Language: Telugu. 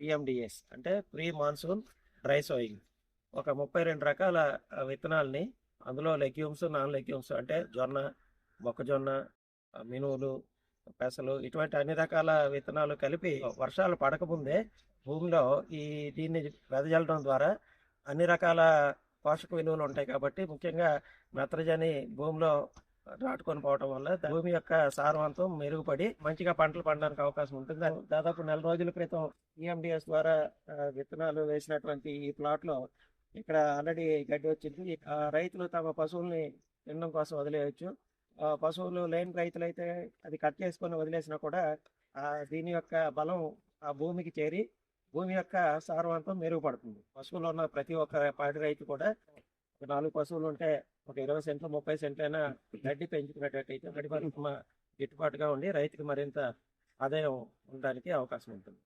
పిఎండిఎస్ అంటే ప్రీ మాన్సూన్ డ్రై సోయింగ్. ఒక ముప్పై రెండు రకాల విత్తనాలని విత్తనాల్ని అందులో లెగ్యూమ్స్ నాన్ లెగ్యూమ్స్ అంటే జొన్న మొక్కజొన్న మినువులు పెసలు ఇటువంటి అన్ని రకాల విత్తనాలు కలిపి వర్షాలు పడకముందే భూమిలో ఈ దీన్ని వెదజల్లడం ద్వారా అన్ని రకాల పోషక విలువలు ఉంటాయి కాబట్టి ముఖ్యంగా నత్రజని భూమిలో నాటుకొని పోవటం వల్ల భూమి యొక్క సారవంతం మెరుగుపడి మంచిగా పంటలు పండడానికి అవకాశం ఉంటుంది. దాదాపు నెల రోజుల క్రితం ఈఎండిఎస్ ద్వారా విత్తనాలు వేసినటువంటి ఈ ప్లాట్లో ఇక్కడ ఆల్రెడీ గడ్డి వచ్చింది. ఆ, రైతులు తమ పశువుల్ని తినడం కోసం వదిలేయచ్చు. ఆ, పశువులు లేని రైతులు అయితే అది కట్ చేసుకొని వదిలేసినా కూడా ఆ, దీని యొక్క బలం ఆ భూమికి చేరి భూమి యొక్క సారవంతం మెరుగుపడుతుంది. పశువులు ఉన్న ప్రతి ఒక్క పాడి రైతు కూడా ఒక నాలుగు పశువులు ఉంటే ఒక ఇరవై సెంట్లు ముప్పై సెంట్లు అయినా గడ్డి పెంచుకునేటట్టయితే గడ్డి పరిశ్రమ గిట్టుబాటుగా ఉండి రైతుకి మరింత ఆదాయం ఉండడానికి అవకాశం ఉంటుంది.